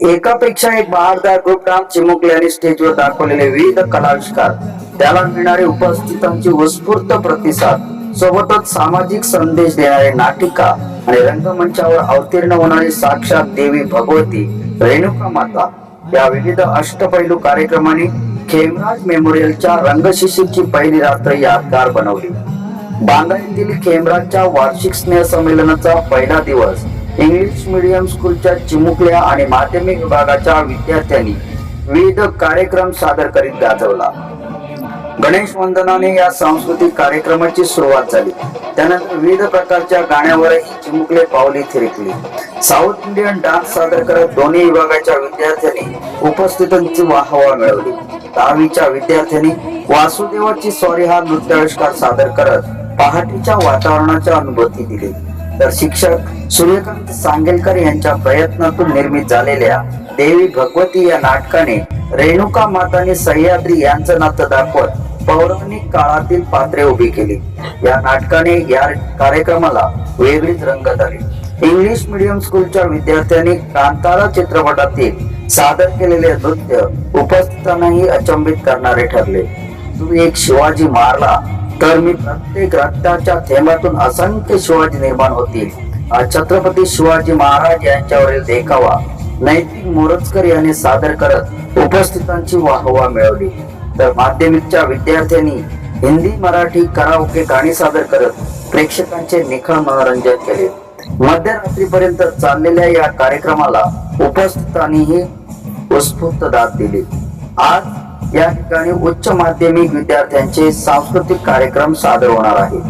एकापेक्षा एक बहारदार ग्रुप डान्स चिमुकले आणि स्टेजवर दाखवलेले विविध कलाविष्कार. त्याला मिळणारे उपस्थितांची उत्स्फूर्त प्रतिसाद सोबतच सामाजिक संदेश देणारे नाटिका आणि रंगमंचावर अवतीर्ण होणारी साक्षात देवी भगवती रेणुका माता. या विविध अष्टपैलू कार्यक्रमाने खेमराज मेमोरियलच्या रंगशिशीची पहिली रात्र यादगार बनवली. बांदा येथील खेमराजच्या वार्षिक स्नेह संमेलनाचा पहिला दिवस इंग्लिश मीडियम स्कूलच्या चिमुकल्या आणि माध्यमिक विभागाच्या विद्यार्थ्यांनी विविध कार्यक्रम सादर करीत गाजवला. गणेश वंदनाने या सांस्कृतिक कार्यक्रमाची सुरुवात झाली. त्यानंतर विविध प्रकारच्या गाण्यावरही चिमुकले पावली थिरकली. साऊथ इंडियन डान्स सादर करत दोन्ही विभागाच्या विद्यार्थ्यांनी उपस्थितांची वाहवा मिळवली. दहावीच्या विद्यार्थ्यांनी वासुदेवाची स्वारी हा नृत्याविष्कार सादर करत पहाटेच्या वातावरणाच्या अनुभूती दिली. तर शिक्षक सूर्यकांत सांगेलकर यांच्या प्रयत्नातून निर्मित झालेल्या देवी भगवती या नाटकाने रेणुका माताने सह्याद्री यांचं नातं दाखवत पौराणिक काळातील पात्रे उभी केली. या नाटकाने या कार्यक्रमाला वेगळीच रंगत आली इंग्लिश मीडियम स्कूलच्या विद्यार्थ्यांनी कांतारा चित्रपटातील सादर केलेले नृत्य उपस्थितांनाही अचंबित करणारे ठरले. तुम्ही एक शिवाजी मारला तर मी प्रत्येक रक्ताच्या थेंबातून असंख्य शिवाजी निर्माण होतील. हा छत्रपती शिवाजी महाराज यांच्यावरील देखावा नैतिक मोरजकर यांनी सादर करत उपस्थितांची वाहवा मिळवली. तर माध्यमिकच्या विद्यार्थ्यांनी हिंदी मराठी कराओके गाणी सादर करत प्रेक्षकांचे निखळ मनोरंजन केले. मध्यरात्रीपर्यंत चाललेल्या या कार्यक्रमाला उपस्थितांनीही उत्स्फूर्त दाद दिली. आज या ठिकाणी उच्च माध्यमिक विद्यार्थ्यांचे सांस्कृतिक कार्यक्रम सादर होणार आहे